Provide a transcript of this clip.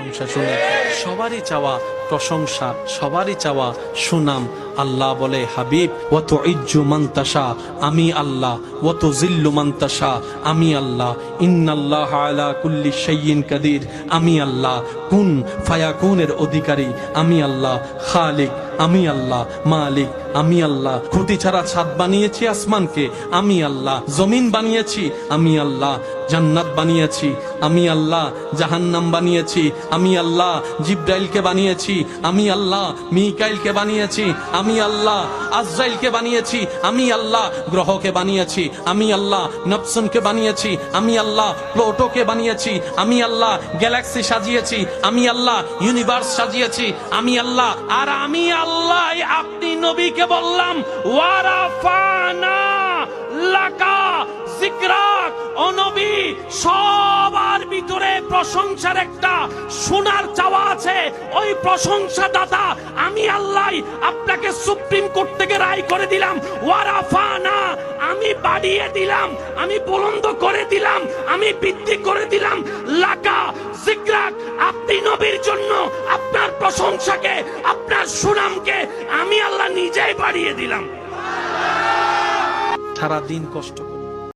প্রশংসা শুনি, সবারই চাওয়া প্রশংসা, সবারই চাওয়া সুনাম। আল্লাহ বলে, হাবিব ওয়াতো ইজ্জু মান্তাসা আমি আল্লাহ ওয়াতো জিল্লু মান্তাসা আমি আল্লাহ। ইন্নাল্লাহ আলা কুল্লি শাইইন কাদির, আমি আল্লাহ। কুন ফায়াকুনের অধিকারী, আমি আল্লাহ। খালিক, আমি আল্লাহ। মালিক, আমি আল্লাহ। খুঁটি ছাড়া ছাদ বানিয়েছি আসমানকে, আমি আল্লাহ। জমিন বানিয়েছি, আমি আল্লাহ। জান্নাত বানিয়েছি আমি আল্লাহ জাহান্নাম বানিয়েছি আমি আল্লাহ জিব্রাইলকে বানিয়েছি আমি আল্লাহ মিকাইলকে বানিয়েছি আমি আল্লাহ আজরাইলকে বানিয়েছি আমি আল্লাহ গ্রহকে বানিয়েছি আমি আল্লাহ নফসনকে বানিয়েছি আমি আল্লাহ প্লোটোকে বানিয়েছি আমি আল্লাহ গ্যালাক্সি সাজিয়েছি আমি আল্লাহ ইউনিভার্স সাজিয়েছি আমি আল্লাহ আর আমি আল্লাহ আপনি নবীকে বললাম ওয়ারাফানা সবার ভিতরে প্রশংসার একটা সোনার চাওয়া আছে। ওই প্রশংসা দাতা আমি আল্লাহ আপনাকে সুপ্রিম কোর্ট থেকে রায় করে দিলাম। ওয়ারাফানা, আমি বাড়িয়ে দিলাম, আমি বুলন্দ করে দিলাম, আমি বৃদ্ধি করে দিলাম। লাকা, জিকরাক, আপনি নবীর জন্য আপনার প্রশংসাকে, আপনার সুনামকে আমি আল্লাহ নিজেই বাড়িয়ে দিলাম। সারা দিন কষ্ট